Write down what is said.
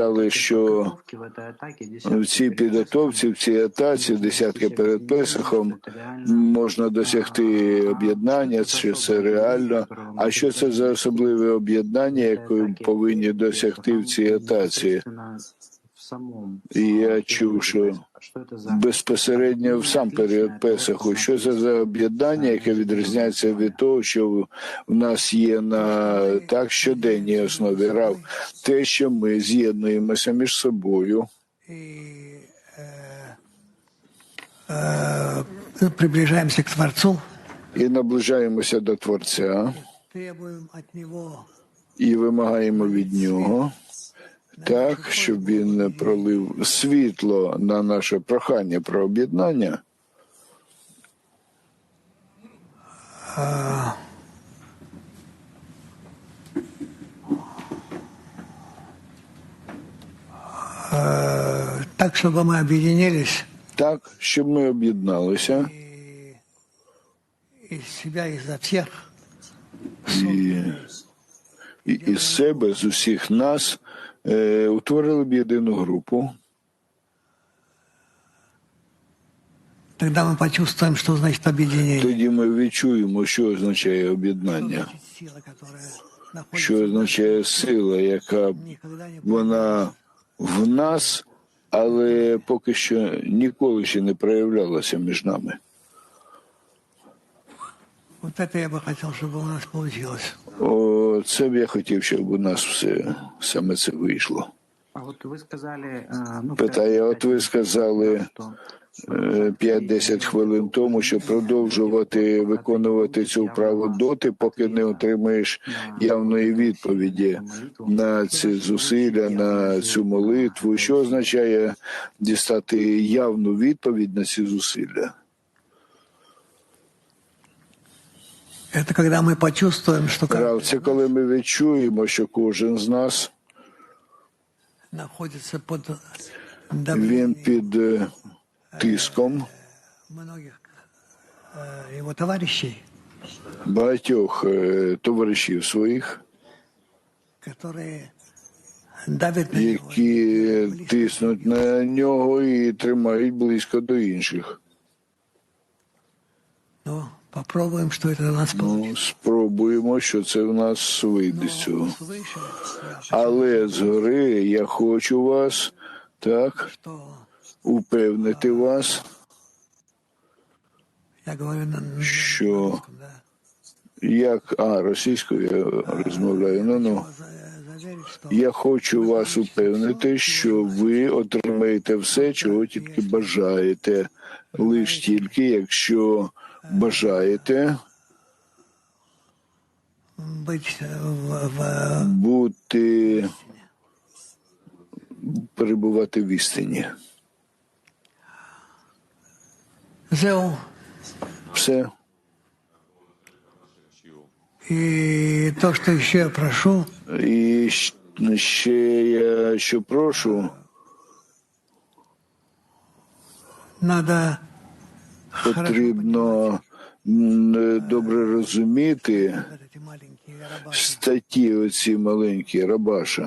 сказали, що в цій підготовці, в цій атаці, десятки перед Песахом, можна досягти об'єднання, що це реально. А що це за особливе об'єднання, яке повинні досягти в цій атаці? І я чув, що безпосередньо в сам період Песаху, що це за об'єднання, яке відрізняється від того, що в нас є на так щоденній основі рав, те, що ми з'єднуємося між собою. и э, э, приближаемся к Творцу, і наближаємося до Творця. І вимагаємо від нього так, щоб він пролив світло на наше прохання про об'єднання. э, так, чтобы мы объединились Так, щоб ми об'єдналися и из себя, и за всех і, і із себе, з усіх нас, е, утворили б єдину групу. Тогда мы почувствуем, что значит объединение. Тоді ми відчуємо, що означає об'єднання, Значит, сила, которая що находится означає сила, яка никогда не вона в нас, але поки що ніколи ще не проявлялася між нами. Вот это я бы хотел, чтобы у нас получилось. О, це б я хотів, щоб у нас все саме це вийшло. А от ви сказали, е, ну Питає, от ви сказали що е, 5-10 хвилин тому, що продовжувати виконувати цю вправу доти, поки не отримаєш явної відповіді на ці зусилля, на цю молитву. Що означає дістати явну відповідь на ці зусилля? Это когда мы почувствуем, что Прав, каждый це коли ми відчуємо, що кожен з нас находится под він давлением під е, тиском многих э, его товарищей, багатьох е, товаришів своїх, которые давят на него. які тиснуть на нього і тримають близько до інших. Ну, попробуем, что это у нас получится. Ну, спробуємо, що це в нас вийде цього. Але згори я хочу вас так упевнити вас, на, на Що? як а російською я розмовляю. Ну ну я хочу вас упевнити, що ви отримаєте все, чого тільки бажаєте, лиш тільки, якщо бажаєте в- бути перебувати в істині. Все. И то, еще я прошу, І ще я що прошу, надо потрібно м, добре розуміти статті оці маленькі Рабаша.